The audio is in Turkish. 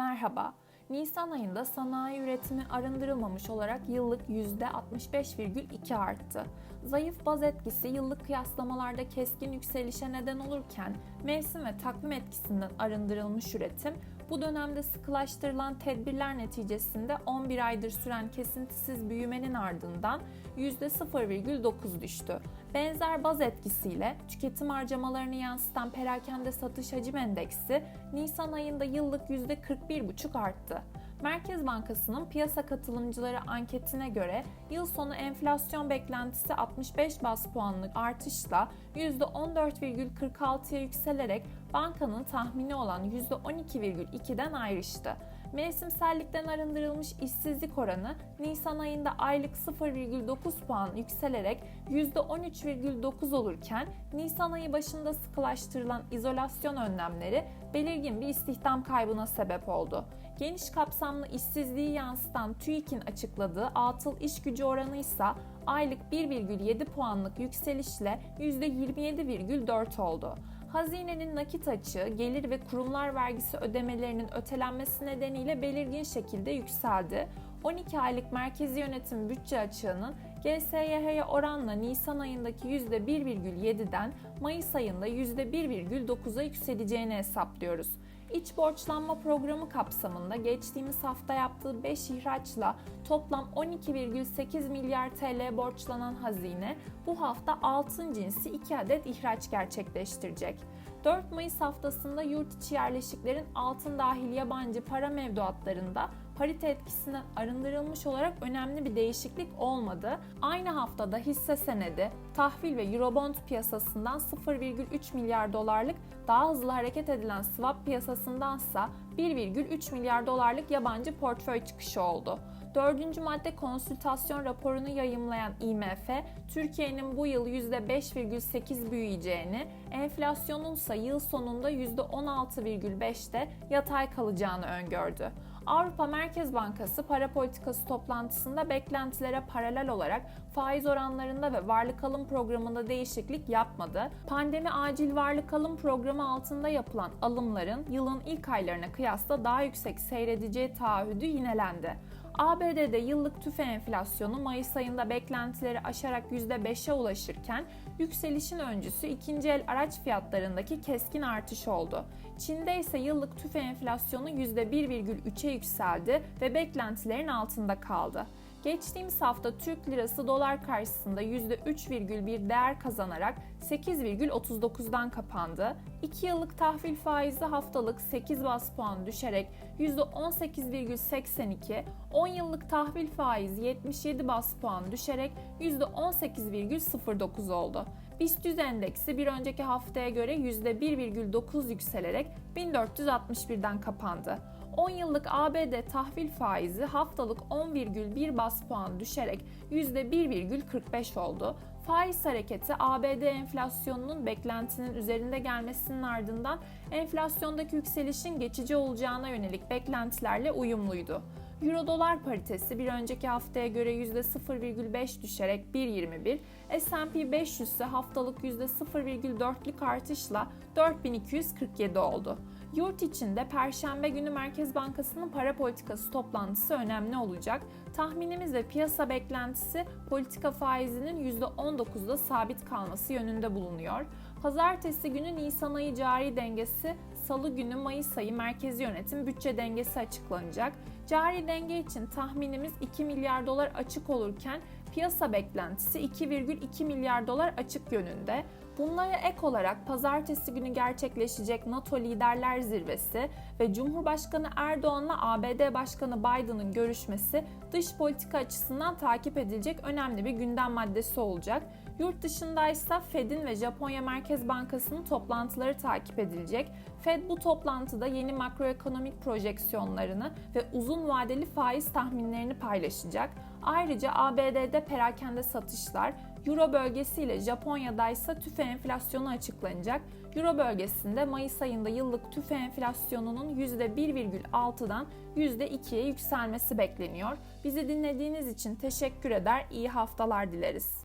Merhaba. Nisan ayında sanayi üretimi arındırılmamış olarak yıllık %65,2 arttı. Zayıf baz etkisi yıllık kıyaslamalarda keskin yükselişe neden olurken mevsim ve takvim etkisinden arındırılmış üretim bu dönemde sıkılaştırılan tedbirler neticesinde 11 aydır süren kesintisiz büyümenin ardından %0,9 düştü. Benzer baz etkisiyle tüketim harcamalarını yansıtan perakende satış hacim endeksi Nisan ayında yıllık %41,5 arttı. Merkez Bankası'nın piyasa katılımcıları anketine göre yıl sonu enflasyon beklentisi 65 bas puanlık artışla %14,46'ya yükselerek bankanın tahmini olan %12,2'den ayrıştı. Mevsimsellikten arındırılmış işsizlik oranı Nisan ayında aylık 0,9 puan yükselerek %13,9 olurken Nisan ayı başında sıkılaştırılan izolasyon önlemleri belirgin bir istihdam kaybına sebep oldu. Geniş kapsamlı işsizliği yansıtan TÜİK'in açıkladığı atıl iş gücü oranı ise aylık 1,7 puanlık yükselişle %27,4 oldu. Hazinenin nakit açığı, gelir ve kurumlar vergisi ödemelerinin ötelenmesi nedeniyle belirgin şekilde yükseldi. 12 aylık merkezi yönetim bütçe açığının GSYH'ye oranla Nisan ayındaki %1,7'den Mayıs ayında %1,9'a yükseleceğini hesaplıyoruz. İç borçlanma programı kapsamında geçtiğimiz hafta yaptığı 5 ihraçla toplam 12,8 milyar TL borçlanan hazine bu hafta altın cinsi 2 adet ihraç gerçekleştirecek. 4 Mayıs haftasında yurt içi yerleşiklerin altın dahil yabancı para mevduatlarında parite etkisinden arındırılmış olarak önemli bir değişiklik olmadı. Aynı haftada hisse senedi, tahvil ve eurobond piyasasından 0,3 milyar dolarlık daha hızlı hareket edilen swap piyasasındansa 1,3 milyar dolarlık yabancı portföy çıkışı oldu. Dördüncü madde konsültasyon raporunu yayımlayan IMF, Türkiye'nin bu yıl %5,8 büyüyeceğini, enflasyonun ise yıl sonunda %16,5'te yatay kalacağını öngördü. Avrupa Merkez Bankası para politikası toplantısında beklentilere paralel olarak faiz oranlarında ve varlık alım programında değişiklik yapmadı. Pandemi acil varlık alım programı altında yapılan alımların yılın ilk aylarına kıyasla daha yüksek seyredeceği taahhüdü yinelendi. ABD'de yıllık tüfe enflasyonu Mayıs ayında beklentileri aşarak %5'e ulaşırken yükselişin öncüsü ikinci el araç fiyatlarındaki keskin artış oldu. Çin'de ise yıllık tüfe enflasyonu %1,3'e yükseldi ve beklentilerin altında kaldı. Geçtiğimiz hafta Türk lirası dolar karşısında %3,1 değer kazanarak 8,39'dan kapandı. 2 yıllık tahvil faizi haftalık 8 bas puan düşerek %18,82, 10 yıllık tahvil faizi 77 bas puan düşerek %18,09 oldu. BIST 100 endeksi bir önceki haftaya göre %1,9 yükselerek 1461'den kapandı. 10 yıllık ABD tahvil faizi haftalık 10,1 bas puan düşerek %1,45 oldu. Faiz hareketi ABD enflasyonunun beklentinin üzerinde gelmesinin ardından enflasyondaki yükselişin geçici olacağına yönelik beklentilerle uyumluydu. Euro dolar paritesi bir önceki haftaya göre %0,5 düşerek 1.21, S&P 500 ise haftalık %0,4'lük artışla 4247 oldu. Yurt içinde Perşembe günü Merkez Bankası'nın para politikası toplantısı önemli olacak. Tahminimiz ve piyasa beklentisi politika faizinin %19'da sabit kalması yönünde bulunuyor. Pazartesi günü Nisan ayı cari dengesi, Salı günü Mayıs ayı merkezi yönetim bütçe dengesi açıklanacak. Cari denge için tahminimiz 2 milyar dolar açık olurken piyasa beklentisi 2,2 milyar dolar açık yönünde. Bunlara ek olarak pazartesi günü gerçekleşecek NATO Liderler Zirvesi ve Cumhurbaşkanı Erdoğan'la ABD Başkanı Biden'ın görüşmesi dış politika açısından takip edilecek önemli bir gündem maddesi olacak. Yurt dışındaysa Fed'in ve Japonya Merkez Bankası'nın toplantıları takip edilecek. Fed bu toplantıda yeni makroekonomik projeksiyonlarını ve uzun vadeli faiz tahminlerini paylaşacak. Ayrıca ABD'de perakende satışlar, Euro bölgesi ile Japonya'da ise tüfe enflasyonu açıklanacak. Euro bölgesinde Mayıs ayında yıllık tüfe enflasyonunun %1,6'dan %2'ye yükselmesi bekleniyor. Bizi dinlediğiniz için teşekkür eder, iyi haftalar dileriz.